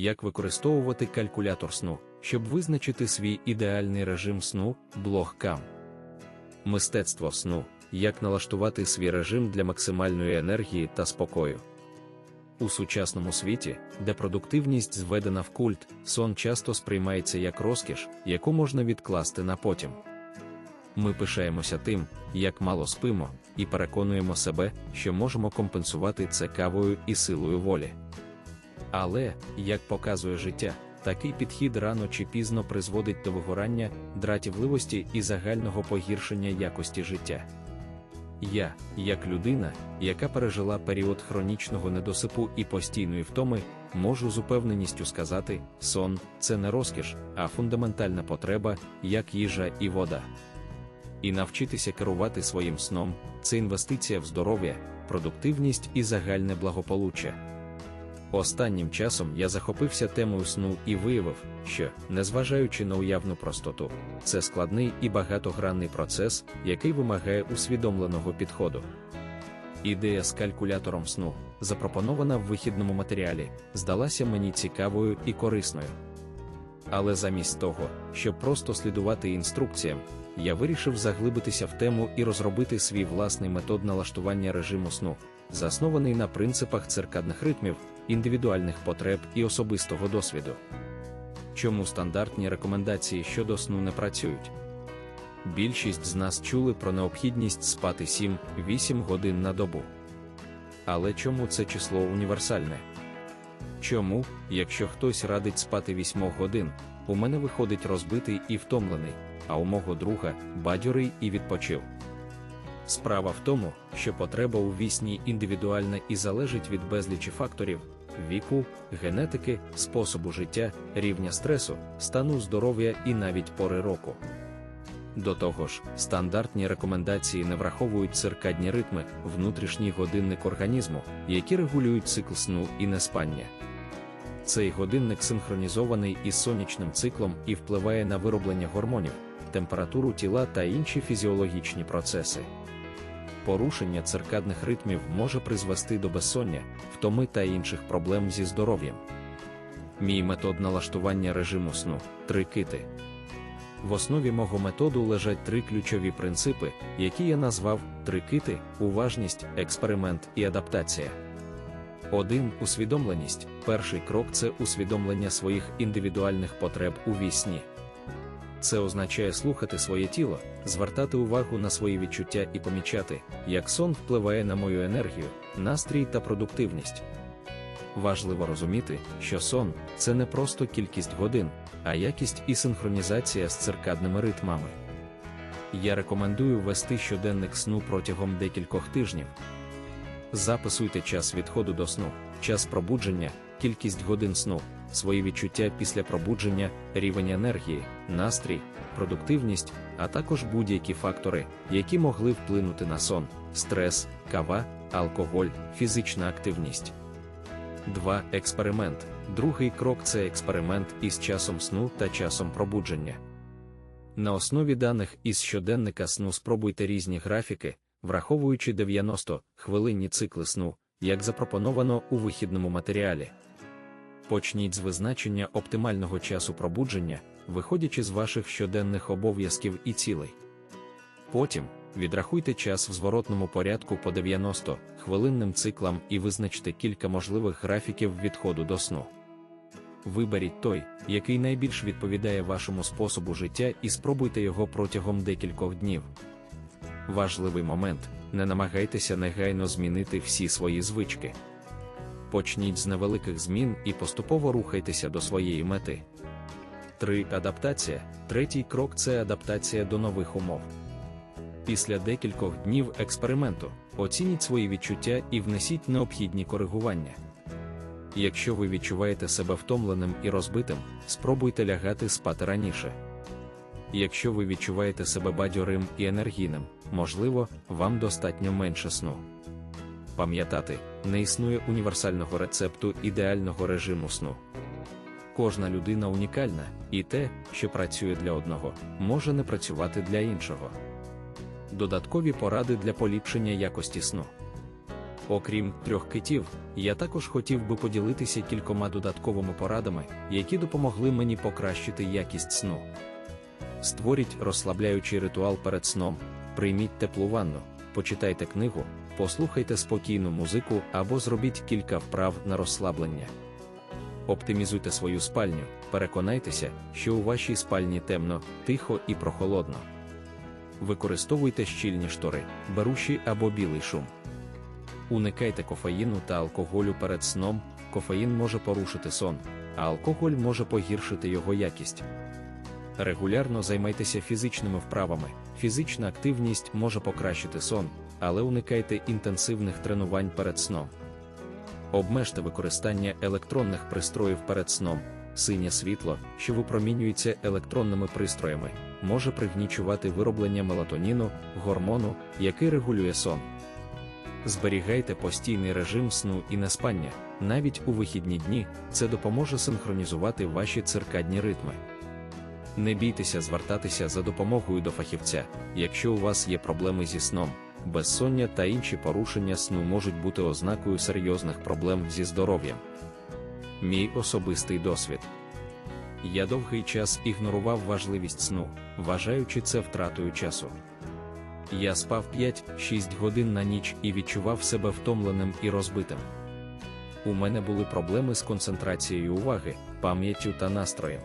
як використовувати калькулятор сну, щоб визначити свій ідеальний режим сну, блог Кам. Мистецтво сну, як налаштувати свій режим для максимальної енергії та спокою. У сучасному світі, де продуктивність зведена в культ, сон часто сприймається як розкіш, яку можна відкласти на потім. Ми пишаємося тим, як мало спимо, і переконуємо себе, що можемо компенсувати це кавою і силою волі. Але, як показує життя, такий підхід рано чи пізно призводить до вигорання, дратівливості і загального погіршення якості життя. Я, як людина, яка пережила період хронічного недосипу і постійної втоми, можу з упевненістю сказати: сон це не розкіш, а фундаментальна потреба, як їжа і вода. І навчитися керувати своїм сном це інвестиція в здоров'я, продуктивність і загальне благополуччя. Останнім часом я захопився темою сну і виявив, що, незважаючи на уявну простоту, це складний і багатогранний процес, який вимагає усвідомленого підходу. Ідея з калькулятором сну, запропонована в вихідному матеріалі, здалася мені цікавою і корисною. Але замість того, щоб просто слідувати інструкціям, я вирішив заглибитися в тему і розробити свій власний метод налаштування режиму сну, заснований на принципах циркадних ритмів, індивідуальних потреб і особистого досвіду. Чому стандартні рекомендації щодо сну не працюють? Більшість з нас чули про необхідність спати 7-8 годин на добу. Але чому це число універсальне? Чому, якщо хтось радить спати 8 годин, у мене виходить розбитий і втомлений, а у мого друга бадьорий і відпочив? Справа в тому, що потреба у вісні індивідуальна і залежить від безлічі факторів віку, генетики, способу життя, рівня стресу, стану здоров'я і навіть пори року. До того ж, стандартні рекомендації не враховують циркадні ритми, внутрішній годинник організму, які регулюють цикл сну і неспання. Цей годинник синхронізований із сонячним циклом і впливає на вироблення гормонів, температуру тіла та інші фізіологічні процеси. Порушення циркадних ритмів може призвести до безсоння, втоми та інших проблем зі здоров'ям. Мій метод налаштування режиму сну три кити. В основі мого методу лежать три ключові принципи, які я назвав три кити: уважність, експеримент і адаптація. 1. Усвідомленість. Перший крок це усвідомлення своїх індивідуальних потреб у вісні. Це означає слухати своє тіло, звертати увагу на свої відчуття і помічати, як сон впливає на мою енергію, настрій та продуктивність. Важливо розуміти, що сон це не просто кількість годин, а якість і синхронізація з циркадними ритмами. Я рекомендую вести щоденник сну протягом декількох тижнів. Записуйте час відходу до сну, час пробудження, кількість годин сну, свої відчуття після пробудження, рівень енергії, настрій, продуктивність, а також будь-які фактори, які могли вплинути на сон, стрес, кава, алкоголь, фізична активність. 2. Експеримент. Другий крок це експеримент із часом сну та часом пробудження. На основі даних із щоденника сну спробуйте різні графіки, враховуючи 90 хвилинні цикли сну, як запропоновано у вихідному матеріалі. Почніть з визначення оптимального часу пробудження, виходячи з ваших щоденних обов'язків і цілей. Потім відрахуйте час в зворотному порядку по 90 хвилинним циклам і визначте кілька можливих графіків відходу до сну. Виберіть той, який найбільш відповідає вашому способу життя, і спробуйте його протягом декількох днів. Важливий момент не намагайтеся негайно змінити всі свої звички. Почніть з невеликих змін і поступово рухайтеся до своєї мети. 3. Адаптація. Третій крок це адаптація до нових умов. Після декількох днів експерименту оцініть свої відчуття і внесіть необхідні коригування. Якщо ви відчуваєте себе втомленим і розбитим, спробуйте лягати спати раніше. Якщо ви відчуваєте себе бадьорим і енергійним, можливо, вам достатньо менше сну. Пам'ятати, не існує універсального рецепту ідеального режиму сну. Кожна людина унікальна, і те, що працює для одного, може не працювати для іншого. Додаткові поради для поліпшення якості сну. Окрім трьох китів, я також хотів би поділитися кількома додатковими порадами, які допомогли мені покращити якість сну. Створіть розслабляючий ритуал перед сном, прийміть теплу ванну, почитайте книгу, послухайте спокійну музику або зробіть кілька вправ на розслаблення. Оптимізуйте свою спальню, переконайтеся, що у вашій спальні темно, тихо і прохолодно. Використовуйте щільні штори, беруші або білий шум. Уникайте кофеїну та алкоголю перед сном, кофеїн може порушити сон, а алкоголь може погіршити його якість. Регулярно займайтеся фізичними вправами. Фізична активність може покращити сон, але уникайте інтенсивних тренувань перед сном. Обмежте використання електронних пристроїв перед сном. Синє світло, що випромінюється електронними пристроями, може пригнічувати вироблення мелатоніну, гормону, який регулює сон. Зберігайте постійний режим сну і неспання, навіть у вихідні дні, це допоможе синхронізувати ваші циркадні ритми. Не бійтеся звертатися за допомогою до фахівця, якщо у вас є проблеми зі сном, безсоння та інші порушення сну можуть бути ознакою серйозних проблем зі здоров'ям. Мій особистий досвід. Я довгий час ігнорував важливість сну, вважаючи це втратою часу. Я спав 5-6 годин на ніч і відчував себе втомленим і розбитим. У мене були проблеми з концентрацією уваги, пам'яттю та настроєм.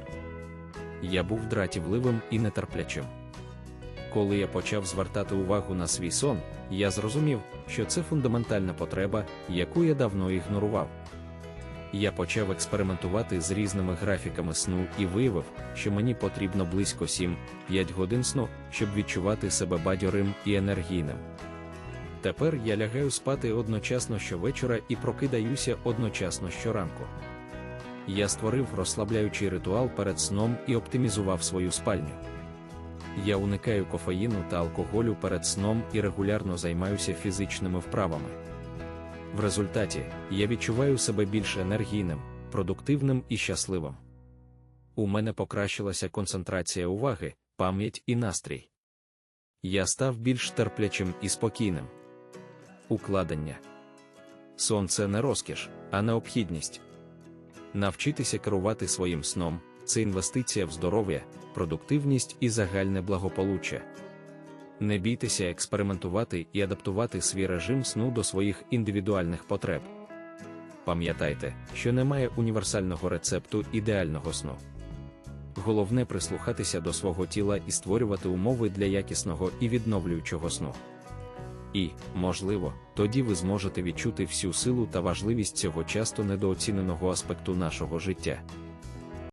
Я був дратівливим і нетерплячим. Коли я почав звертати увагу на свій сон, я зрозумів, що це фундаментальна потреба, яку я давно ігнорував. Я почав експериментувати з різними графіками сну і виявив, що мені потрібно близько 7-5 годин сну, щоб відчувати себе бадьорим і енергійним. Тепер я лягаю спати одночасно щовечора і прокидаюся одночасно щоранку. Я створив розслабляючий ритуал перед сном і оптимізував свою спальню. Я уникаю кофеїну та алкоголю перед сном і регулярно займаюся фізичними вправами. В результаті я відчуваю себе більш енергійним, продуктивним і щасливим. У мене покращилася концентрація уваги, пам'ять і настрій. Я став більш терплячим і спокійним. Укладення сон це не розкіш, а необхідність. Навчитися керувати своїм сном це інвестиція в здоров'я, продуктивність і загальне благополуччя. Не бійтеся експериментувати і адаптувати свій режим сну до своїх індивідуальних потреб. Пам'ятайте, що немає універсального рецепту ідеального сну. Головне прислухатися до свого тіла і створювати умови для якісного і відновлюючого сну. І, можливо, тоді ви зможете відчути всю силу та важливість цього часто недооціненого аспекту нашого життя.